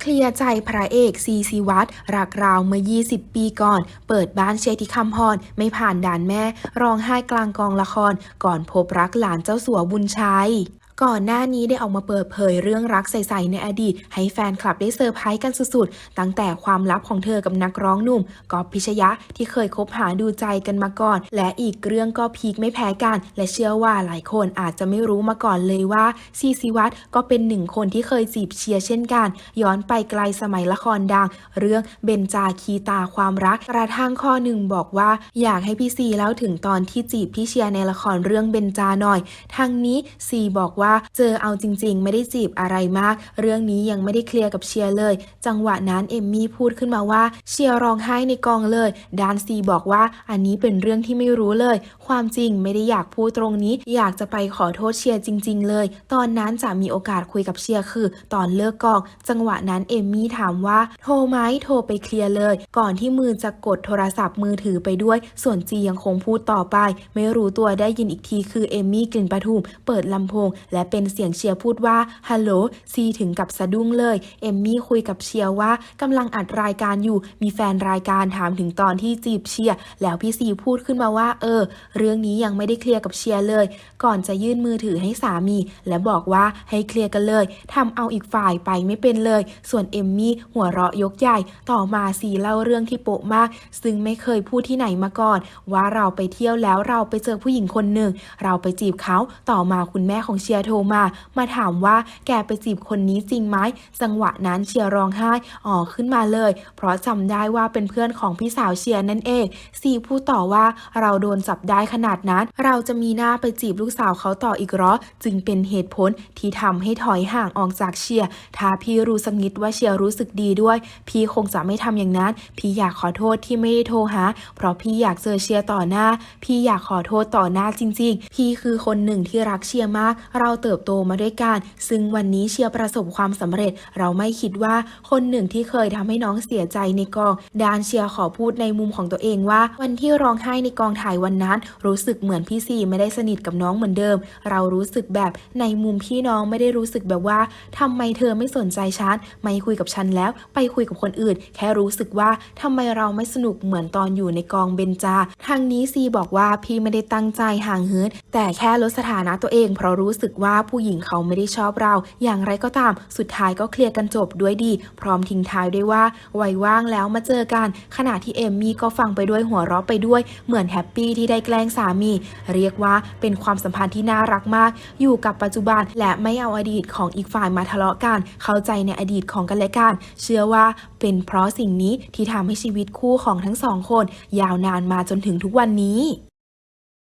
เคลียร์ใจพระเอกซีซีวัตรรักราวเมื่อ 20 ปีก่อน เปิดบ้านเชติคำพร ไม่ผ่านด่านแม่ ร้องไห้กลางกองละคร ก่อนพบรักหลานเจ้าสัวบุญชัย ก่อนหน้านี้ได้ออกมาเปิดเผยเรื่องรักใสๆในอดีต ให้แฟนคลับได้เซอร์ไพรส์กันสุดๆ ตั้งแต่ความลับของเธอกับนักร้องหนุ่มกอบพิชยะที่เคยคบหาดูใจกันมาก่อน และอีกเรื่องก็พีคไม่แพ้กัน และเชื่อว่าหลายคนอาจจะไม่รู้มาก่อนเลยว่าซีซีวัตรก็เป็นหนึ่งคนที่เคยจีบเชียร์เช่นกัน ย้อนไปไกลสมัยละครดัง เรื่องเบนจาคีตาความรักกระทั่งข้อหนึ่งบอกว่าอยากให้พี่ซีเล่าถึงตอนที่จีบพี่เชียร์ในละครเรื่องเบนจาหน่อยทางนี้ซีบอกว่าเจอเอาจริง ๆ ไม่ได้จีบอะไรมาก เรื่องนี้ยังไม่ได้เคลียร์กับเชียร์เลย จังหวะนั้นเอมมี่พูดขึ้นมาว่าเชียร์ร้องไห้ในกองเลยดานซีบอกว่าอันนี้เป็นเรื่องที่ไม่รู้เลย ความจริงไม่ได้อยากพูดตรงนี้ อยากจะไปขอโทษเชียร์จริง ๆ เลย ตอนนั้นจะมีโอกาสคุยกับเชียร์คือ ตอนเลิกกอง จังหวะนั้นเอมมี่ถามว่าโทรไหมโทรไปเคลียร์เลย ก่อนที่มือจะกดโทรศัพท์มือถือไปด้วย ส่วนจียังคงพูดต่อไป ไม่รู้ตัวได้ยินอีกทีคือเอมมี่กลิ่นประทุมเปิดลำโพงและและเป็นเสียงเชียร์พูดว่าฮัลโหลซีถึงกับสะดุ้งเลย เอมมี่คุยกับเชียร์ว่ากำลังอัดรายการอยู่ มีแฟนรายการถามถึงตอนที่จีบเชียร์แล้วพี่ซีพูดขึ้นมาว่า เออ เรื่องนี้ยังไม่ได้เคลียร์กับเชียร์เลย ก่อนจะยื่นมือถือให้สามี และบอกว่าให้เคลียร์กันเลยทำเอาอีกฝ่ายไปไม่เป็นเลย ส่วนเอมมี่หัวเราะยกใหญ่ต่อมาซีเล่าเรื่องที่โปะมาก ซึ่งไม่เคยพูดที่ไหนมาก่อน ว่าเราไปเที่ยวแล้วเราไปเจอผู้หญิงคนหนึ่งเราไปจีบเขาต่อมาคุณแม่ของเชียร์โทรมา มาถามว่าแกไปจีบคนนี้จริงไหมจังหวะนั้นเชียร์ร้องไห้อ๋อขึ้นมาเลย เพราะจำได้ว่าเป็นเพื่อนของพี่สาวเชียร์นั่นเองซีพูดต่อว่าเราโดนจับได้ขนาดนั้น เราจะมีหน้าไปจีบลูกสาวเขาต่ออีกหรอ จึงเป็นเหตุผลที่ทำให้ถอยห่างออกจากเชียร์ถ้าพี่รู้สักนิดว่าเชียร์รู้สึกดีด้วย พี่คงจะไม่ทำอย่างนั้น พี่อยากขอโทษที่ไม่ได้โทรหา เพราะพี่อยากเจอเชียร์ต่อหน้า พี่อยากขอโทษต่อหน้าจริง ๆ พี่คือคนหนึ่งที่รักเชียร์มาก เราเติบโตมาด้วยกัน ซึ่งวันนี้เชียร์ประสบความสำเร็จ เราไม่คิดว่าคนหนึ่งที่เคยทำให้น้องเสียใจในกองดานเชียร์ขอพูดในมุมของตัวเองว่า วันที่ร้องไห้ในกองถ่ายวันนั้น รู้สึกเหมือนพี่ซีไม่ได้สนิทกับน้องเหมือนเดิม เรารู้สึกแบบในมุมพี่น้องไม่ได้รู้สึกแบบว่าทำไมเธอไม่สนใจฉันไม่คุยกับฉันแล้ว ไปคุยกับคนอื่น แค่รู้สึกว่าทำไมเราไม่สนุกเหมือนตอนอยู่ในกองเบนจาทางนี้ซีบอกว่าพี่ไม่ได้ตั้งใจห่างเหินแต่แค่ลดสถานะตัวเองเพราะรู้สึกว่าผู้หญิงเขาไม่ได้ชอบเรา อย่างไรก็ตาม สุดท้ายก็เคลียร์กันจบด้วยดี พร้อมทิ้งท้ายด้วยว่าไว้ว่างแล้วมาเจอกัน ขณะที่เอมมี่ก็ฟังไปด้วยหัวเราะไปด้วย เหมือนแฮปปี้ที่ได้แกล้งสามี เรียกว่าเป็นความสัมพันธ์ที่น่ารักมาก อยู่กับปัจจุบันและไม่เอาอดีตของอีกฝ่ายมาทะเลาะกัน เข้าใจในอดีตของกันและกัน เชื่อว่าเป็นเพราะสิ่งนี้ที่ทำให้ชีวิตคู่ของทั้งสองคน ยาวนานมาจนถึงทุกวันนี้